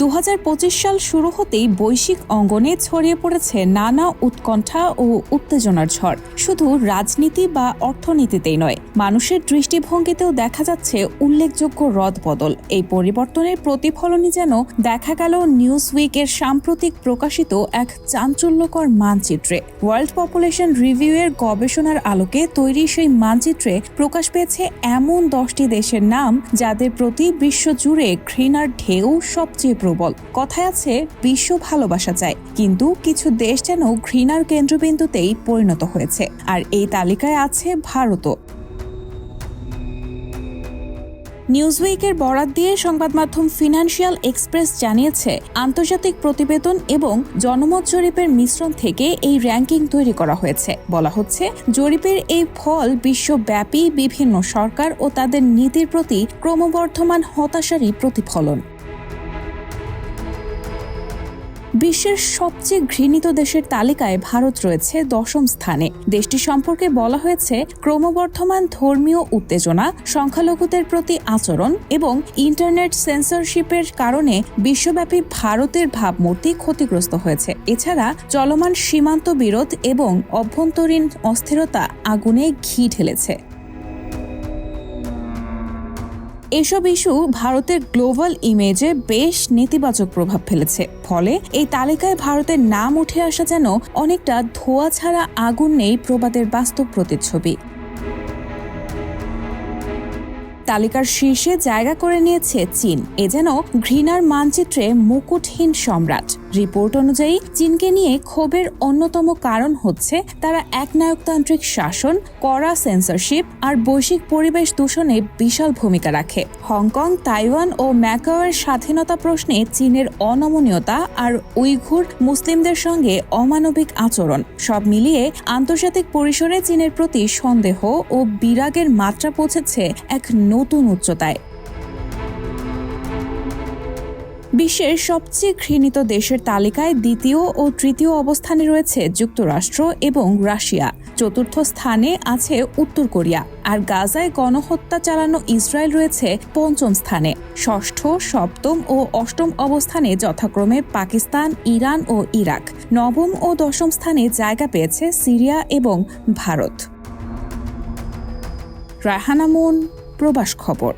দু হাজার পঁচিশ সাল শুরু হতেই বৈশ্বিক অঙ্গনে ছড়িয়ে পড়েছে নানা উৎকণ্ঠা ও উত্তেজনার ঝড়। শুধু রাজনীতি বা অর্থনীতিতেই নয়, মানুষের দৃষ্টিভঙ্গিতেও দেখা যাচ্ছে উল্লেখযোগ্য রদবদল। এই পরিবর্তনের প্রতিফলনই যেন দেখা গেল নিউজ উইকের সাম্প্রতিক প্রকাশিত এক চাঞ্চল্যকর মানচিত্রে। ওয়ার্ল্ড পপুলেশন রিভিউ এর গবেষণার আলোকে তৈরি সেই মানচিত্রে প্রকাশ পেয়েছে এমন দশটি দেশের নাম, যাদের প্রতি বিশ্বজুড়ে ঘৃণার ঢেউ সবচেয়ে প্রবল। কথায় আছে, বিশ্ব ভালোবাসা চায়, কিন্তু কিছু দেশ যেন ঘৃণার কেন্দ্রবিন্দুতেই পরিণত হয়েছে। আর এই তালিকায় আছে ভারতও। নিউজউইকের বরাত দিয়ে সংবাদ মাধ্যম ফিনান্সিয়াল এক্সপ্রেস জানিয়েছে, আন্তর্জাতিক প্রতিবেদন এবং জনমত জরিপের মিশ্রণ থেকে এই র্যাঙ্কিং তৈরি করা হয়েছে। বলা হচ্ছে, জরিপের এই ফল বিশ্বব্যাপী বিভিন্ন সরকার ও তাদের নীতির প্রতি ক্রমবর্ধমান হতাশারই প্রতিফলন। বিশ্বের সবচেয়ে ঘৃণিত দেশের তালিকায় ভারত রয়েছে দশম স্থানে। দেশটি সম্পর্কে বলা হয়েছে, ক্রমবর্ধমান ধর্মীয় উত্তেজনা, সংখ্যালঘুদের প্রতি আচরণ এবং ইন্টারনেট সেন্সরশিপের কারণে বিশ্বব্যাপী ভারতের ভাবমূর্তি ক্ষতিগ্রস্ত হয়েছে। এছাড়া চলমান সীমান্ত বিরোধ এবং অভ্যন্তরীণ অস্থিরতা আগুনে ঘি ঢেলেছে। এসব ইস্যু ভারতের গ্লোবাল ইমেজে বেশ নেতিবাচক প্রভাব ফেলেছে। ফলে এই তালিকায় ভারতের নাম উঠে আসা যেন অনেকটা ধোয়া ছাড়া আগুন নেই প্রবাদের বাস্তব প্রতিচ্ছবি। তালিকার শীর্ষে জায়গা করে নিয়েছে চীন। এ যেন ঘৃণার মানচিত্রে মুকুটহীন সম্রাট। রিপোর্ট অনুযায়ী চীনকে নিয়ে ক্ষোভের অন্যতম কারণ হচ্ছে তারা একনায়কতান্ত্রিক শাসন, কড়া সেন্সরশিপ আর বৈশ্বিক পরিবেশ দূষণে বিশাল ভূমিকা রাখে। হংকং, তাইওয়ান ও ম্যাকাওয়ের স্বাধীনতা প্রশ্নে চীনের অনমনীয়তা আর উইঘুর মুসলিমদের সঙ্গে অমানবিক আচরণ, সব মিলিয়ে আন্তর্জাতিক পরিসরে চীনের প্রতি সন্দেহ ও বিরাগের মাত্রা পৌঁছেছে এক নতুন উচ্চতায়। বিশ্বের সবচেয়ে ঘৃণিত দেশের তালিকায় দ্বিতীয় ও তৃতীয় অবস্থানে রয়েছে যুক্তরাষ্ট্র এবং রাশিয়া। চতুর্থ স্থানে আছে উত্তর কোরিয়া। আর গাজায় গণহত্যা চালানো ইসরায়েল রয়েছে পঞ্চম স্থানে। ষষ্ঠ, সপ্তম ও অষ্টম অবস্থানে যথাক্রমে পাকিস্তান, ইরান ও ইরাক। নবম ও দশম স্থানে জায়গা পেয়েছে সিরিয়া এবং ভারত। রাহানামুন প্রবাস খবর।